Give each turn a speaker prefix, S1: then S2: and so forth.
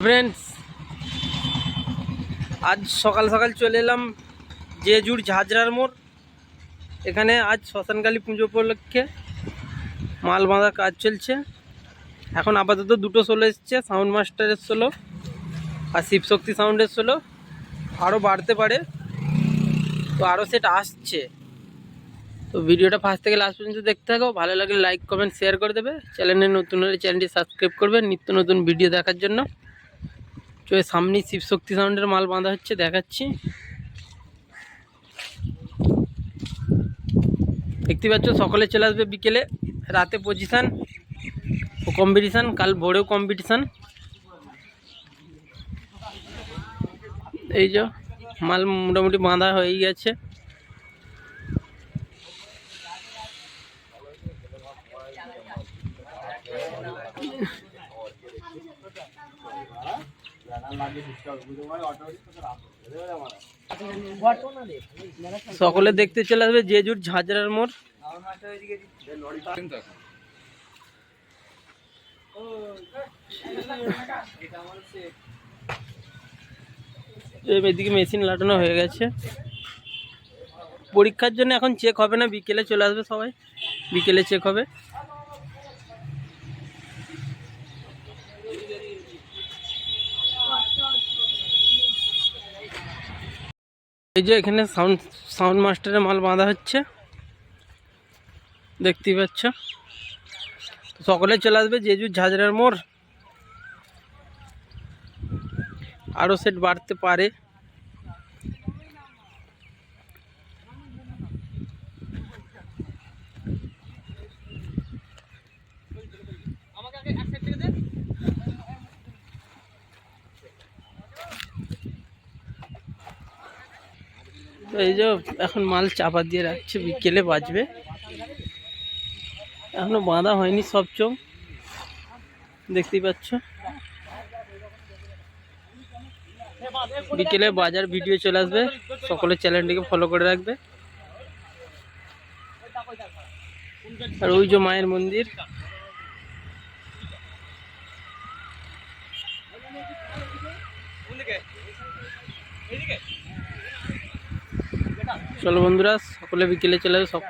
S1: Friends আজ সকাল সকাল চলে এলাম জেজুর ঝাঁঝরার মোড়। এখানে আজ শ্মশানকালী পুজো উপলক্ষে মাল বাঁধার কাজ চলছে। এখন আপাতত দুটো ষোলো এসছে সাউন্ড মাস্টারের ষোলো আর শিবশক্তি সাউন্ডের ষোলো আরও বাড়তে পারে, তো আরও সেট আসছে। তো ভিডিওটা ফার্স্ট থেকে লাস্ট পর্যন্ত দেখতে থাকো। ভালো লাগলে লাইক কমেন্ট শেয়ার করে দেবে। চ্যানেলে নতুন হলে চ্যানেলটি সাবস্ক্রাইব করবে। নিত্য নতুন ভিডিও দেখার জন্য। চলে সামনেই শিবশক্তি সাউন্ডের মাল বাঁধা হচ্ছে, দেখাচ্ছি। দেখতে পাচ্ছ, সকালে চলে আসবে বিকেলে, রাতে পজিশান ও কম্পিটিশান কাল ভোরেও কম্পিটিশান এই যে, মাল মোটামুটি বাঁধা হয়ে গেছে। সকলে দেখতে চলে আসবে জেজুর ঝাঁঝরার মোড়। এদিকে মেশিন লাটানো হয়ে গেছে। পরীক্ষার জন্য এখন চেক হবে না, বিকেলে চলে আসবে সবাই। বিকেলে চেক হবে। এই যে এখানে সাউন্ড সাউন্ড মাস্টারের মাল বাঁধা হচ্ছে। দেখতেই পাচ্ছ। সকলে চলে আসবে জেজুর ঝাঁঝরার মোড়। আরও সেট বাড়তে পারে। তো এই যে এখন মাল চাপা দিয়ে রাখছে, বিকেলে বাজবে। এখনও বাঁধা হয়নি সব চোখ। দেখতেই পাচ্ছ। বিকেলে বাজার ভিডিও চলে আসবে, সকলের চ্যানেলটিকে ফলো করে রাখবে। আর ওই যে মায়ের মন্দির। চলো বন্ধুরা সকলে বিকেলে চলে সব